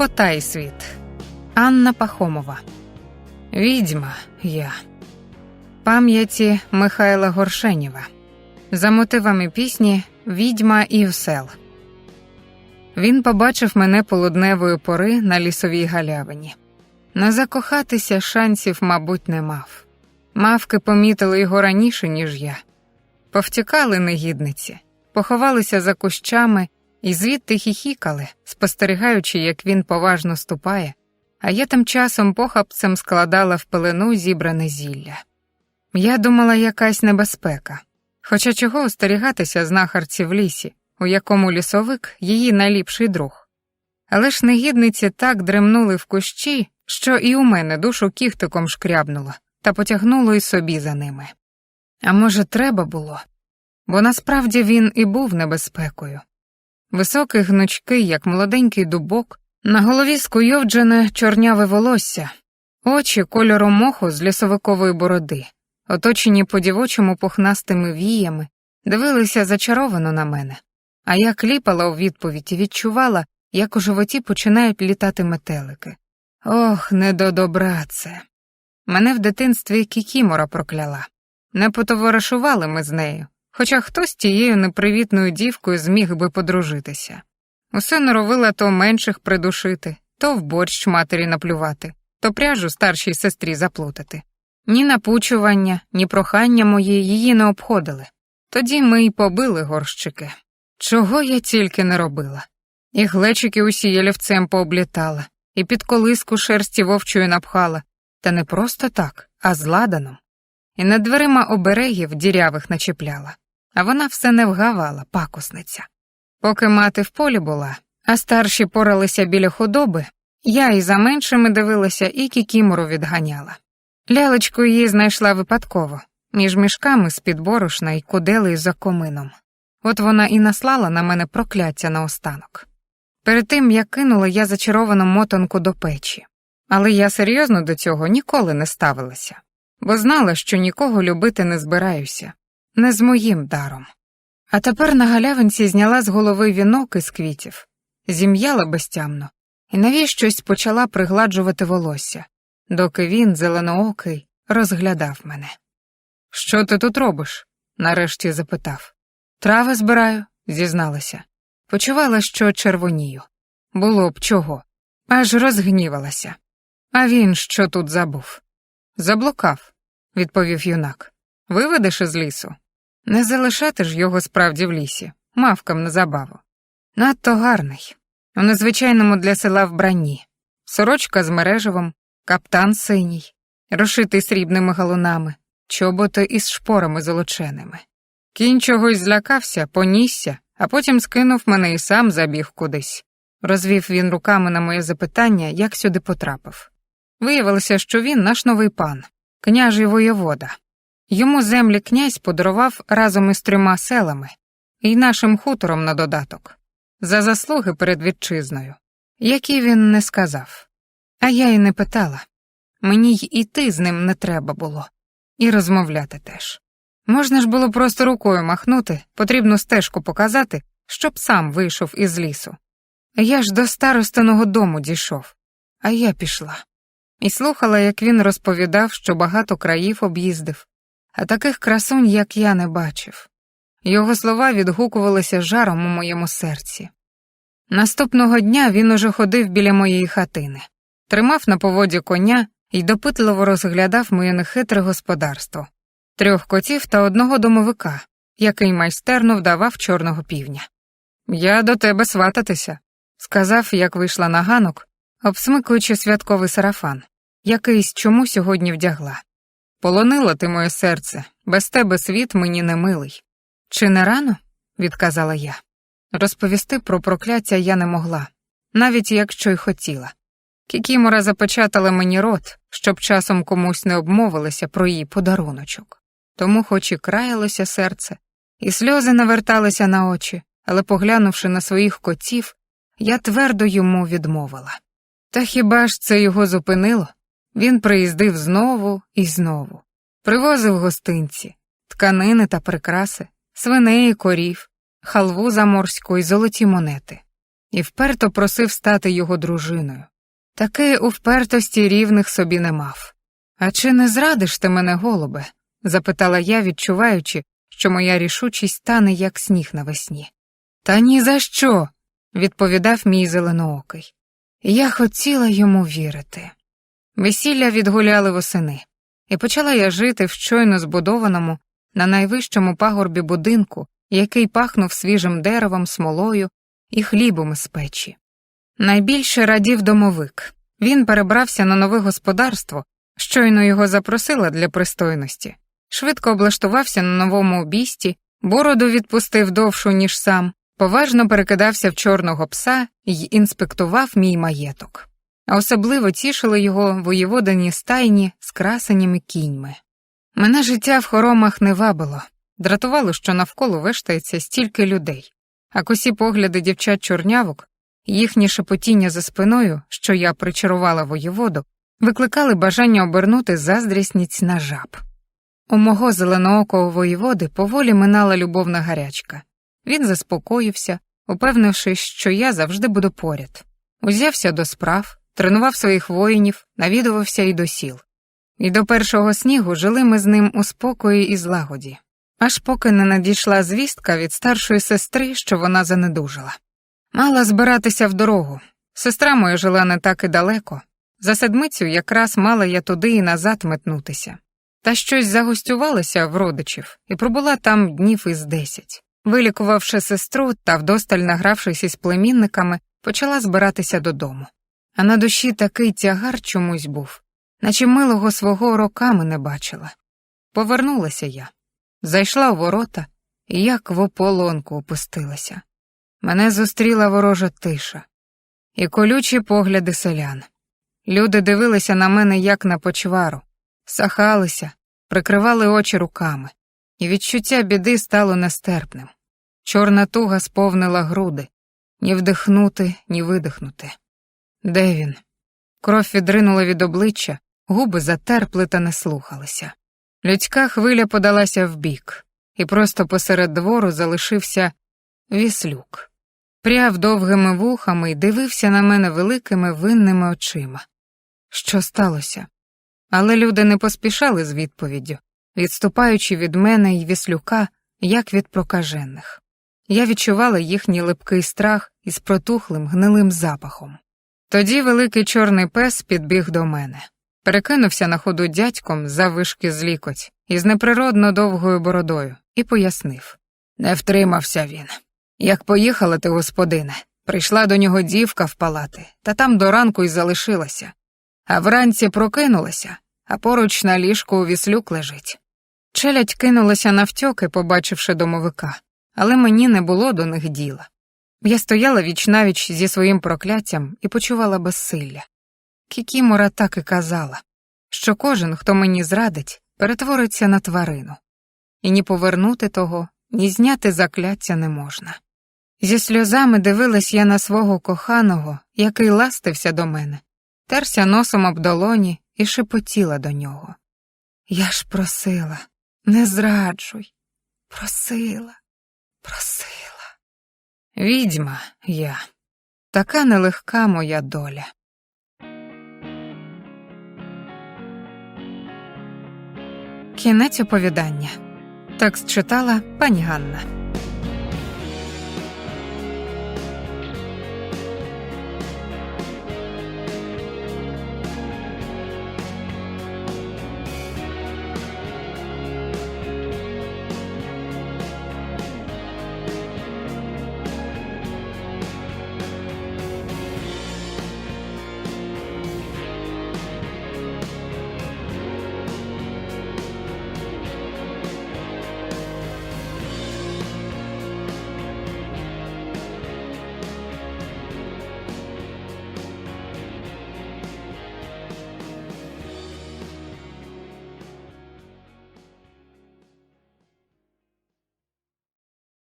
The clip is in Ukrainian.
Потай світ. Анна Пахомова. Відьма я. Пам'яті Михайла Горшенєва. За мотивами пісні Відьма і всел. Він побачив мене полудневої пори на лісовій галявині. Не закохатися шансів, мабуть, не мав. Мавки помітили його раніше, ніж я. Повтікали негідниці, поховалися за кущами і звідти хіхікали, спостерігаючи, як він поважно ступає, а я тим часом похапцем складала в пелену зібране зілля. Я думала, якась небезпека. Хоча чого остерігатися знахарці в лісі, у якому лісовик її найліпший друг. Але ж негідниці так дремнули в кущі, що і у мене душу кіхтиком шкрябнуло та потягнуло й собі за ними. А може, треба було? Бо насправді він і був небезпекою. Високий гнучкий, як молоденький дубок, на голові скуйовджене чорняве волосся, очі кольору моху з лісовикової бороди, оточені по-дівочому пухнастими віями, дивилися зачаровано на мене, а я кліпала у відповідь і відчувала, як у животі починають літати метелики. Ох, не до добра це. Мене в дитинстві кікімора прокляла. Не потоваришували ми з нею, хоча хтось тією непривітною дівкою зміг би подружитися. Усе норовила то менших придушити, то в борщ матері наплювати, то пряжу старшій сестрі заплутати. Ні напучування, ні прохання мої її не обходили. Тоді ми й побили горщики. Чого я тільки не робила. І глечики усі ялівцем пооблітала, і під колиску шерсті вовчою напхала, та не просто так, а з ладаном. І над дверима оберегів дірявих начіпляла, а вона все не вгавала, пакусниця. Поки мати в полі була, а старші поралися біля худоби, я і за меншими дивилася і кікімору відганяла. Лялечку її знайшла випадково, між мішками з-під борошна і куделею за комином. От вона і наслала на мене прокляття наостанок. Перед тим, як кинула я зачаровану мотанку до печі. Але я серйозно до цього ніколи не ставилася, бо знала, що нікого любити не збираюся, не з моїм даром. А тепер на галявинці зняла з голови вінок із квітів, зім'яла безтямно і навіщось почала пригладжувати волосся, доки він, зеленоокий, розглядав мене. Що ти тут робиш? нарешті запитав. Трави збираю, зізналася. Почувала, що червонію. Було б чого, аж розгнівалася. А він що тут забув? Заблукав, відповів юнак. Виведеш із лісу? Не залишати ж його справді в лісі, мавкам на забаву. Надто гарний. У незвичайному для села вбранні. Сорочка з мережевом, каптан синій, розшитий срібними галунами, чоботи із шпорами золоченими. Кінь чогось злякався, понісся, а потім скинув мене і сам забіг кудись. Розвів він руками на моє запитання, як сюди потрапив. Виявилося, що він наш новий пан, княжий воєвода. Йому землі князь подарував разом із трьома селами і нашим хутором на додаток, за заслуги перед вітчизною, які він не сказав. А я й не питала. Мені й іти з ним не треба було, і розмовляти теж. Можна ж було просто рукою махнути, потрібну стежку показати, щоб сам вийшов із лісу. Я ж до старостиного дому дійшов, а я пішла. І слухала, як він розповідав, що багато країв об'їздив, а таких красунь, як я, не бачив. Його слова відгукувалися жаром у моєму серці. Наступного дня він уже ходив біля моєї хатини, тримав на поводі коня і допитливо розглядав моє нехитре господарство, трьох котів та одного домовика, який майстерно вдавав чорного півня. Я до тебе свататися, сказав, як вийшла на ганок, обсмикуючи святковий сарафан, якийсь чому сьогодні вдягла. Полонила ти моє серце, без тебе світ мені не милий. Чи не рано? відказала я. Розповісти про прокляття я не могла, навіть якщо й хотіла. Кікімора запечатала мені рот, щоб часом комусь не обмовилися про її подаруночок. Тому, хоч і краялося серце, і сльози наверталися на очі, але, поглянувши на своїх котів, я твердо йому відмовила. Та хіба ж це його зупинило? Він приїздив знову і знову, привозив гостинці, тканини та прикраси, свиней і корів, халву заморську і золоті монети. і вперто просив стати його дружиною. Таки у впертості рівних собі не мав. А чи не зрадиш ти мене, голубе? запитала я, відчуваючи, що моя рішучість тане, як сніг навесні. Та ні за що, відповідав мій зеленоокий. Я хотіла йому вірити. Весілля відгуляли восени, і почала я жити в щойно збудованому на найвищому пагорбі будинку, який пахнув свіжим деревом, смолою і хлібом із печі. Найбільше радів домовик. Він перебрався на нове господарство, щойно його запросила для пристойності. Швидко облаштувався на новому обісті, бороду відпустив довшу, ніж сам, поважно перекидався в чорного пса і інспектував мій маєток. А особливо тішили його воєводані стайні з красенями кіньми. Мене життя в хоромах не вабило, дратувало, що навколо вештається стільки людей, а косі погляди дівчат чорнявок, їхні шепотіння за спиною, що я причарувала воєводу, викликали бажання обернути заздрісність на жаб. У мого зеленоокого воєводи поволі минала любовна гарячка. Він заспокоївся, упевнившись, що я завжди буду поряд. Узявся до справ, тренував своїх воїнів, навідувався і до сіл. І до першого снігу жили ми з ним у спокої і злагоді, аж поки не надійшла звістка від старшої сестри, що вона занедужила. Мала збиратися в дорогу. Сестра моя жила не так і далеко. За седмицю якраз мала я туди і назад метнутися. Та щось загостювалася в родичів і пробула там днів із десять. Вилікувавши сестру та вдосталь награвшись із племінниками, почала збиратися додому. А на душі такий тягар чомусь був, наче милого свого роками не бачила. Повернулася я, зайшла у ворота і як в ополонку опустилася. Мене зустріла ворожа тиша і колючі погляди селян. Люди дивилися на мене, як на почвару, сахалися, прикривали очі руками, і відчуття біди стало нестерпним. Чорна туга сповнила груди ні вдихнути, ні видихнути. Де він? Кров відринула від обличчя, губи затерпли та не слухалися. Людська хвиля подалася вбік, і просто посеред двору залишився віслюк. Пряв довгими вухами і дивився на мене великими винними очима. Що сталося? Але люди не поспішали з відповіддю, відступаючи від мене й віслюка, як від прокажених. Я відчувала їхній липкий страх із протухлим гнилим запахом. Тоді великий чорний пес підбіг до мене, перекинувся на ходу дядьком за вишки з лікоть із неприродно довгою бородою і пояснив не втримався він. Як поїхала ти, господине, прийшла до нього дівка в палати, та там до ранку й залишилася, а вранці прокинулася, а поруч на ліжку у віслюк лежить. Челядь кинулася навтьоки, побачивши домовика, але мені не було до них діла. Я стояла вічнавіч зі своїм прокляттям і почувала безсилля. Кікімора так і казала, що кожен, хто мені зрадить, перетвориться на тварину, і ні повернути того, ні зняти закляття не можна. Зі сльозами дивилась я на свого коханого, який ластився до мене, терся носом об долоні і шепотіла до нього. Я ж просила, не зраджуй, просила, просила. Відьма я, така нелегка моя доля. Кінець оповідання. Текст читала пані Ганна.